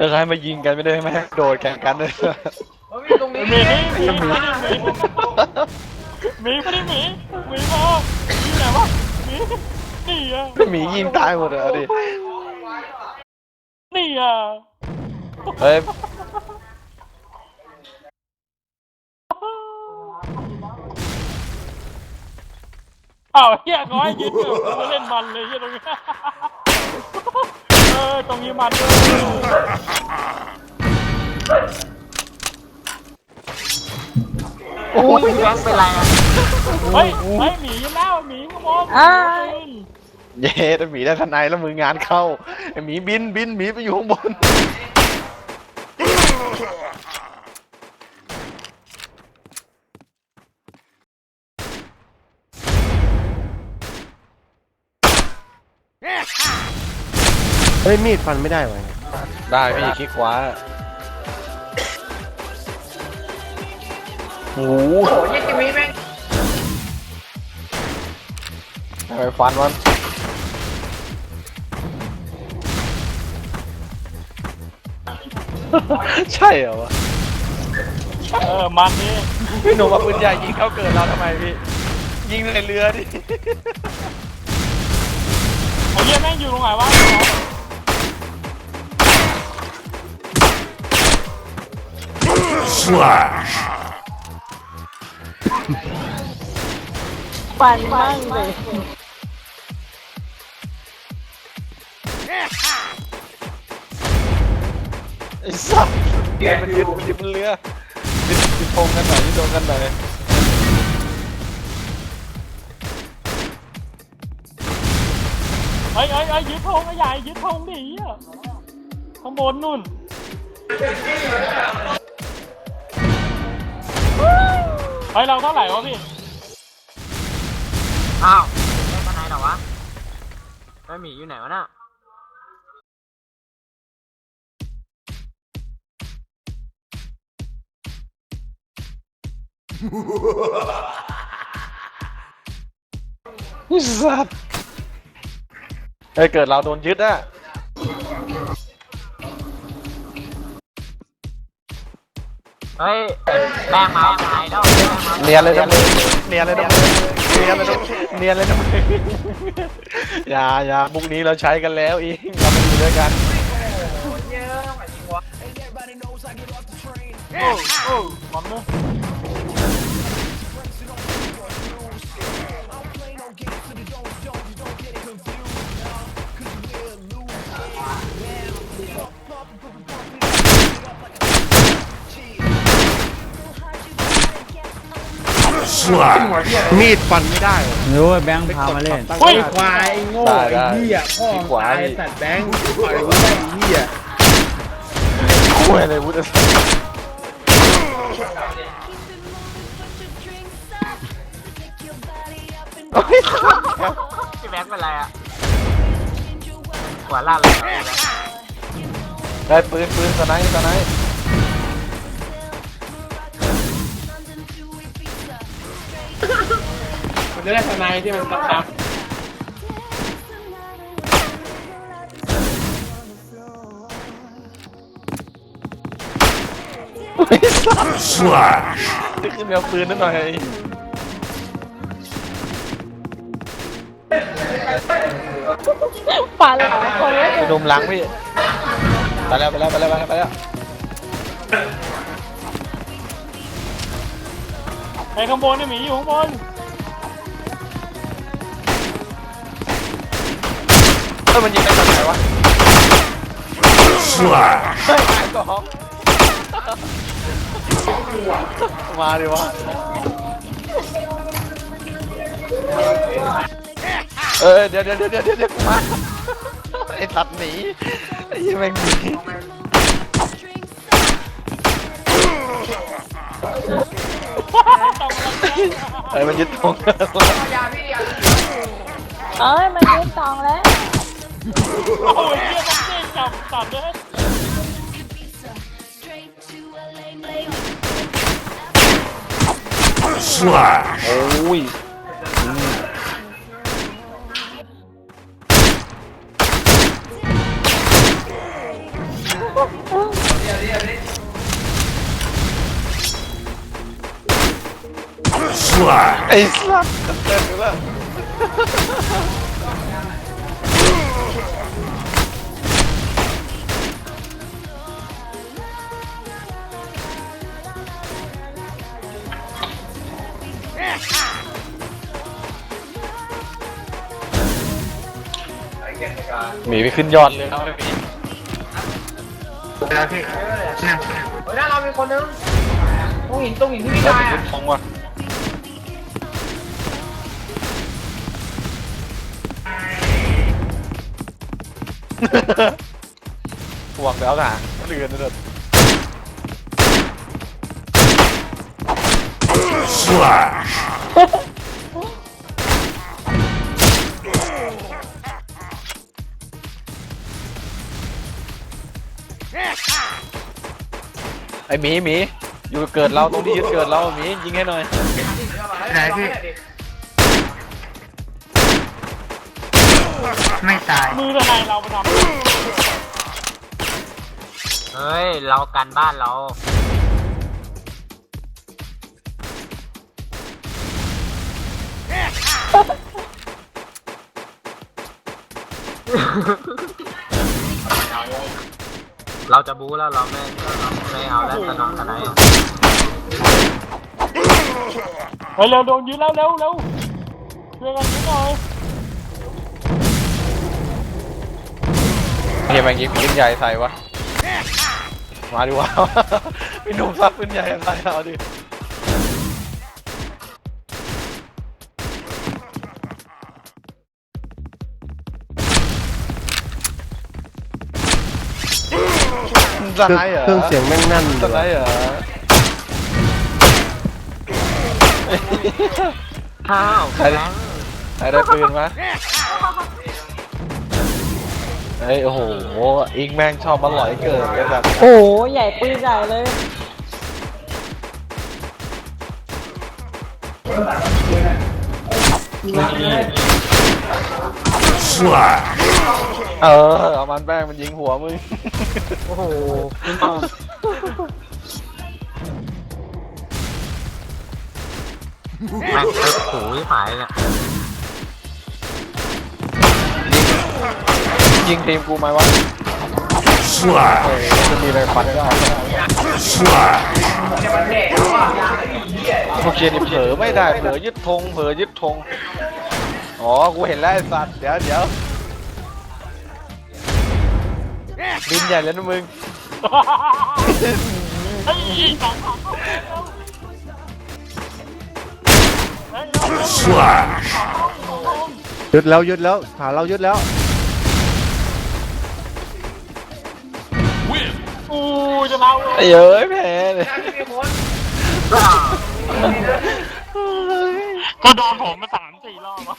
เออให้มายิงกันไม่ได้ไหมโดดแข่งกันเลยตรงนี้หมีหมีหมีหมีไม่ได้หมีหมีมาอยู่ไหนวะหมีนี่อะหมียิงตายหมดเลยเอาดินี่อะเฮ้ยอ้าวเฮียเขาให้ยืนอยู่กูเล่นมันเลยเฮียตรงนี้ เออตรงนี้มันเลยโอ้ยแบงค์เป็นไรอะเฮ้ยเฮ้ยหมีแล้วหมีขโมยอ้าเย้แต่หมีได้ทนายแล้วมืองานเข้าไอหมีบินบินหมีไปอยู่ข้างบน เฮ้ยมีดฟันไม่ได้วะได้พี่คลิกขวาโอ้โหโอ้ยยังจะมีแม่งทำไมฟันมันใช่เหรอวะเออมันนี่พี่หนุ่มเอาปืนใหญ่ยิงเข้าเกิดเราทำไมพี่ ยิงในเรือดิไอ้เฮียแม่งอยู่ตรงไหนวะ ฟันมั่งเลยไอ้สัสมันยึดมันยึดมันเรือยึดยึดธงกันหน่อยยึดธงกันหน่อยเฮ้ยเฮ้ยเฮ้ยึดธงไอ้ใหญ่ยึดธงดิเฮียข้างบนนู่น เฮ้ยเราเท่าไหร่วะพี่ อ้าวแบงค์เป็นไรเหรอวะไอ้หมีอยู่ไหนวะน่ะไอ้สัสเฮ้ยเกิดเราโดนยึดอะ เฮ้ยแบงค์มาหายแล้วเนียนเลยนะมึงเนียนเลยนะมึงเนียนเลยนะมึงเนียนเลยนะมึงอย่าอย่าบุกนี้เราใช้กันแล้วอีกเราไม่อยู่ด้วยกันโอ้โอ้มันเนอะ มีดฟันไม่ได้วะรู้ว่าแบงค์พามาเล่นตั้งแต่ควายไอ้โง่ได้ไอ้ได้เหี้ยพ่อคลิกขวา ตายพี่สัตว์แบงค์ปล่อยกูได้ไอ้เหี้ยคุยอะไรวุฒิพี่แบงค์เป็นไรอะหัวลั่นเลยเหรอพี่แบงค์ได้ปืนปืนสไนป์สไนป์ มันจะได้ทนายที่มันตับตับจะขึ้นไปเอาปืนนั่นหน่อยฟันหลายคนเลยไปดมหลังพี่ไปแล้วไปแล้วไปแล้วไปแล้วไปแล้วไอ้ข้างบนไอ้หมีอยู่ข้างบน เออมันยิงไปทางไหนวะเฮ้ยหายสองมาดิวะ เออเดี๋ยวเดี๋ยวเดี๋ยวเดี๋ยวเดี๋ยวกูมาไอ้สัตว์หนีไอ้ยี่แม่งหนีไอ้ยมันยึดธง เอ้ย มันยึดตองแล้ว โอ้ยเฮียต้องเด้งจับจับเลยโอ้ยไอ้สัสเต้นอยู่แล้ว หมีไปขึ้นยอดเลยครับไม่มีแล้วพี่นั่งเฮ้ยหน้าเรามีคนนึงตรงหินตรงหินที่พี่แล้วได้ไปอะขึ้นท้องว่ะห่วงแล้วนะเรือนนั่น ไอหมีหมีอยู่เกิดเราตรงที่ยึดเกิดเราหมียิงให้หน่อยไหนพี่ไม่ตาย มือทนายเราไปทำเฮ้ย เรากันบ้านเรา เราจะบู๊แล้วเราไม่ไม่เอาแล้วสนองกันไหนเฮ้ยเร็วโดนยืนแล้วเร็วเร็วช่วยกันยืนหน่อยเฮียแม่งยิงปืนใหญ่ใส่วะ มาดีกว่า พี่หนุ่มซับปืนใหญ่ใส่เอาดิ สไนด์เหรอเครื่องเสียงแม่งนั่นสไนด์เหรอข้าวใครได้ใครได้ปืนมาเฮ้ยโอ้โหอิงแม่งชอบมาหลอยเกิดไอ้สัตว์โอ้โหใหญ่ปืนใหญ่เลย เออเอามันแป้งมันยิงหัวมึง โอ้โหแม่งเออโอ้ยหายเนี่ยยิงทีมกูไหมวะเออจะมีอะไรฟันได้พวกเชียร์นี่เผลอไม่ได้ เผลอยึดธง เผลอยึดธง อ๋อ กูเห็นแล้วไอ้สัตว์ เดี๋ยวเดี๋ยว บินใหญ่เลยนะมึงเฮ้ยสองสองเฮ้ยเร็วเร็วยึดแล้วยึดแล้วขาเรายึดแล้วอู้จะเล่าไอ้เอ้ยแพ้เลยก็โดนผมมาสามสี่รอบวะ